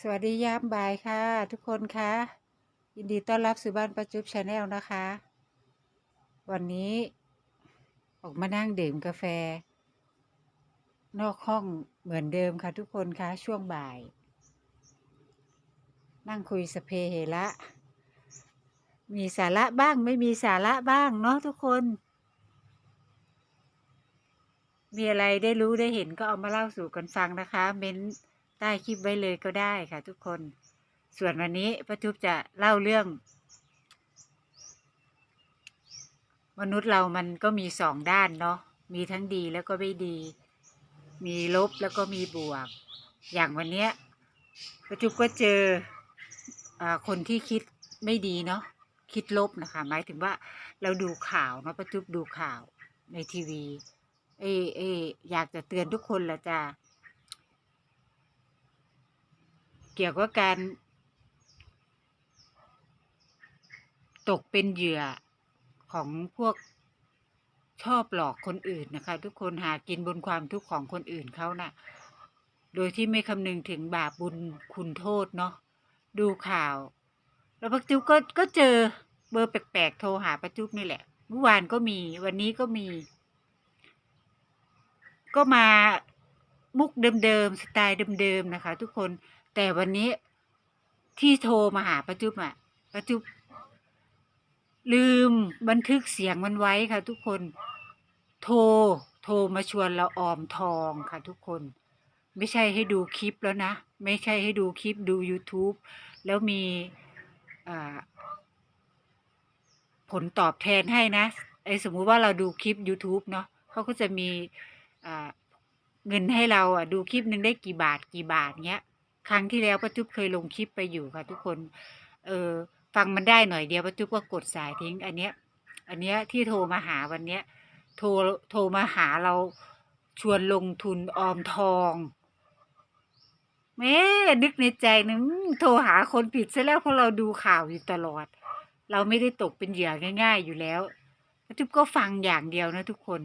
สวัสดียามบ่ายค่ะ ทุกคนคะยินดีต้อนรับสู่บ้านประจุบชาแนลนะคะ วันนี้ออกมานั่งดื่มกาแฟ นอกห้องเหมือนเดิมค่ะ ทุกคนคะช่วงบ่าย นั่งคุยสเพเหระมีสาระบ้างไม่มีสาระบ้างเนาะทุกคน มีอะไรได้รู้ได้เห็นก็เอามาเล่าสู่กันฟังนะคะ เม้นใต้คลิปไว้เลยก็ได้ค่ะ ทุกคน ส่วนวันนี้ป้าจุ๊บจะเล่าเรื่อง มนุษย์เรามันก็มีสองด้านเนาะ มีทั้งดีแล้วก็ไม่ดี มีลบแล้วก็มีบวก อย่างวันเนี้ยป้าจุ๊บก็เจออคนที่คิดไม่ดีเนาะคิดลบนะคะ หมายถึงว่าเราดูข่าวเนาะป้าจุ๊บดูข่าวในทีวี เอเออยากจะเตือนทุกคนละจ้าเกี่ยวกับการ ตกเป็นเหยื่อของพวกชอบหลอกคนอื่นนะคะ ทุกคนหากินบนความทุกข์ของคนอื่นเขานะ่ะ โดยที่ไม่คำนึงถึงบาปบุญคุณโทษเนาะดูข่าว แล้วปักจุ๊บก็ก็เจอเบอร์แปลกๆโทรหาปักจุ๊บนี่แหละ เมื่อวานก็มีวันนี้ก็มี ก็มามุกเดิมๆสไตล์เดิมๆนะคะ ทุกคนแต่วันนี้ที่โทรมาหาประจุบอะประจุบลืมบันทึกเสียงมันไว้ค่ะ ทุกคนโทรโทรมาชวนเราออมทองค่ะ ทุกคน ไม่ใช่ให้ดูคลิปแล้วนะ ไม่ใช่ให้ดูคลิปดู YouTube แล้วมีผลตอบแทนให้นะไอ้สมมุติว่าเราดูคลิป YouTube เนาะเขาก็จะมี เงินให้เราอะดูคลิปหนึ่งได้กี่บาทกี่บาทเงี้ย ครั้งที่แล้วป้าจุ๊บเคยลงคลิปไปอยู่ค่ะ ทุกคน เออฟังมันได้หน่อยเดียวป้าจุ๊บก็กดสายทิ้ง อันเนี้ย อันเนี้ยที่โทรมาหาวันเนี้ย โทรโทรมาหาเราชวนลงทุนออมทองแม่นึกในใจนึงโทรหาคนผิดซะแล้วเพราะเราดูข่าวอยู่ตลอด เราไม่ได้ตกเป็นเหยื่อง่าย ๆ อยู่แล้วป้าจุ๊บก็ฟังอย่างเดียวนะทุกคน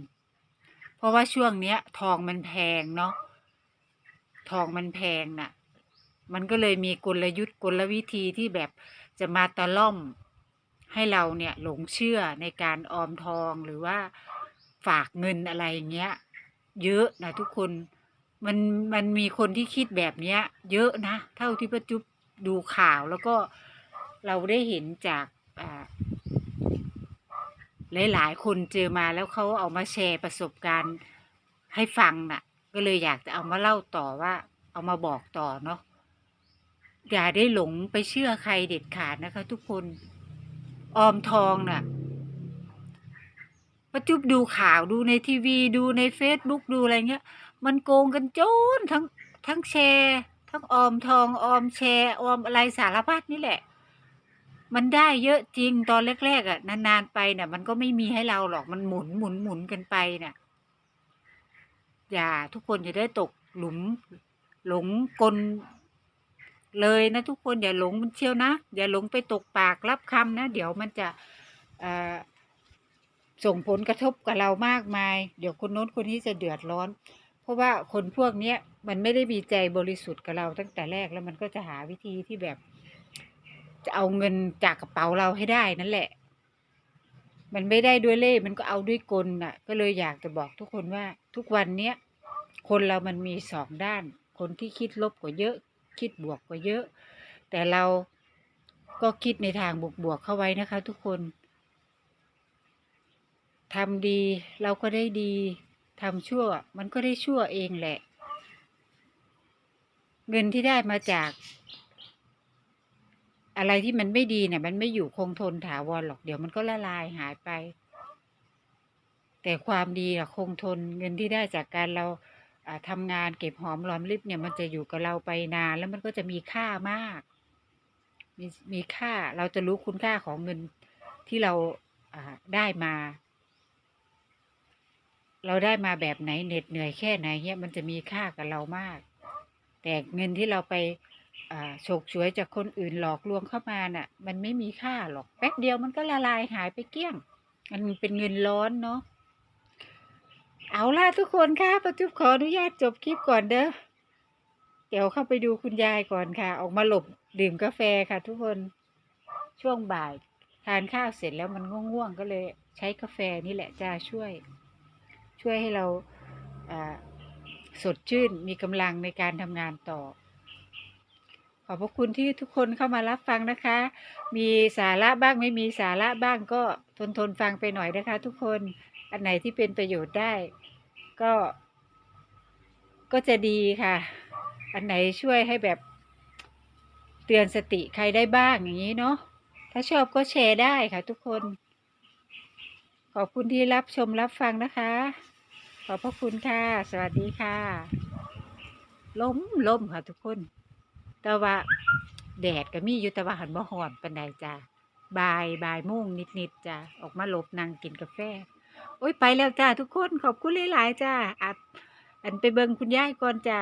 เพราะว่าช่วงเนี้ย ทองมันแพงเนาะทองมันแพงน่ะ มันก็เลยมีกลยุทธ์กลวิธีที่แบบจะมาตะล่อมให้เราเนี่ยหลงเชื่อในการออมทองหรือว่าฝากเงินอะไรเงี้ย เยอะนะทุกคนมันมันมีคนที่คิดแบบเนี้ย เยอะนะ เท่าที่ประจุบดูข่าวแล้วก็เราได้เห็นจากอ่า หลายๆ คนเจอมาแล้วเขาเอามาแชร์ประสบการณ์ให้ฟังน่ะ ก็เลยอยากจะเอามาเล่าต่อว่า เอามาบอกต่อเนาะอย่าได้หลงไปเชื่อใครเด็ดขาดนะคะ ทุกคนออมทองน่ะประจุบดูข่าวดูในทีวี ดูในเฟซบุ๊กดูอะไรเงี้ย มันโกงกันโจนทั้งทั้งแชร์ ทั้งออมทองออมแชร์ออมอะไรสารพัดนี่แหละ มันได้เยอะจริงตอนแรกๆอะ นานๆไปเนี่ยมันก็ไม่มีให้เราหรอกมันหมุนหมุนหมุนกันไปเนี่ยอย่าทุกคนจะได้ตกหลุม หลงกลเลยนะทุกคนอย่าหลงมันเชียวนะ อย่าหลงไปตกปากรับคำนะ เดี๋ยวมันจะส่งผลกระทบกับเรามากมาย เดี๋ยวคนโน้นคนนี้จะเดือดร้อน เพราะว่าคนพวกเนี้ยมันไม่ได้มีใจบริสุทธิ์กับเราตั้งแต่แรกแล้วมันก็จะหาวิธีที่แบบ จะเอาเงินจากกระเป๋าเราให้ได้นั่นแหละ มันไม่ได้ด้วยเล่มันก็เอาด้วยกลน่ะ ก็เลยอยากจะบอกทุกคนว่า ทุกวันเนี้ยคนเรามันมีสองด้าน คนที่คิดลบกว่าเยอะ คิดบวกกว่าเยอะ แต่เราก็คิดในทางบวกบวกเข้าไว้นะคะ ทุกคนทำดีเราก็ได้ดีทำชั่ว มันก็ได้ชั่วเองแหละ เงินที่ได้มาจาก อะไรที่มันไม่ดีเนี่ย มันไม่อยู่คงทนถาวรหรอกเดี๋ยวมันก็ละลายหายไป แต่ความดีอะคงทนเงินที่ได้จากการเราทำงานเก็บหอมรอมริบเนี่ยมันจะอยู่กับเราไปนาน แล้วมันก็จะมีค่ามาก มีมีค่าเราจะรู้คุณค่าของเงินที่เราได้มา เราได้มาแบบไหนเหน็ดเหนื่อยแค่ไหนเนี่ยมันจะมีค่ากับเรามาก แต่เงินที่เราไป โฉกฉวยจากคนอื่นหลอกลวงเข้ามาน่ะ มันไม่มีค่าหรอก แป๊บเดียวมันก็ละลายหายไปเกลี้ยง มันเป็นเงินร้อนเนาะ เอาล่ะทุกคนค่ะประจุบขออนุญาตจบคลิปก่อนเด้อ เดี๋ยวเข้าไปดูคุณยายก่อนค่ะ ออกมาหลบดื่มกาแฟค่ะ ทุกคน ช่วงบ่ายทานข้าวเสร็จแล้วมันง่วงๆก็เลย ใช้กาแฟนี่แหละจะช่วย ช่วยให้เราสดชื่นมีกำลังในการทำงานต่อ อบพระคุณที่ทุกคนเข้ามารับฟังนะคะ มีสาระบ้างไม่มีสาระบ้างก็ทนทนฟังไปหน่อยนะคะ ทุกคน อันไหนที่เป็นประโยชน์ได้ ก็ ก็จะดีค่ะ อันไหนช่วยให้แบบ เตือนสติใครได้บ้างอย่างนี้เนาะ ถ้าชอบก็แชร์ได้ค่ะทุกคน ขอบคุณที่รับชมรับฟังนะคะ ขอบพระคุณค่ะ สวัสดีค่ะ ล้มล้มค่ะทุกคน แต่ว่าแดดก็มีอยู่แต่ว่าหันบ่หอนปันใดจ้ะบ่ายบ่ายโมงนิดๆจ้ะออกมาหลบนั่งกินกาแฟ โอ้ยไปแล้วจ้าทุกคนขอบคุณหลายๆจ้าอัดอันไปเบิ่งคุณยายก่อนจ้า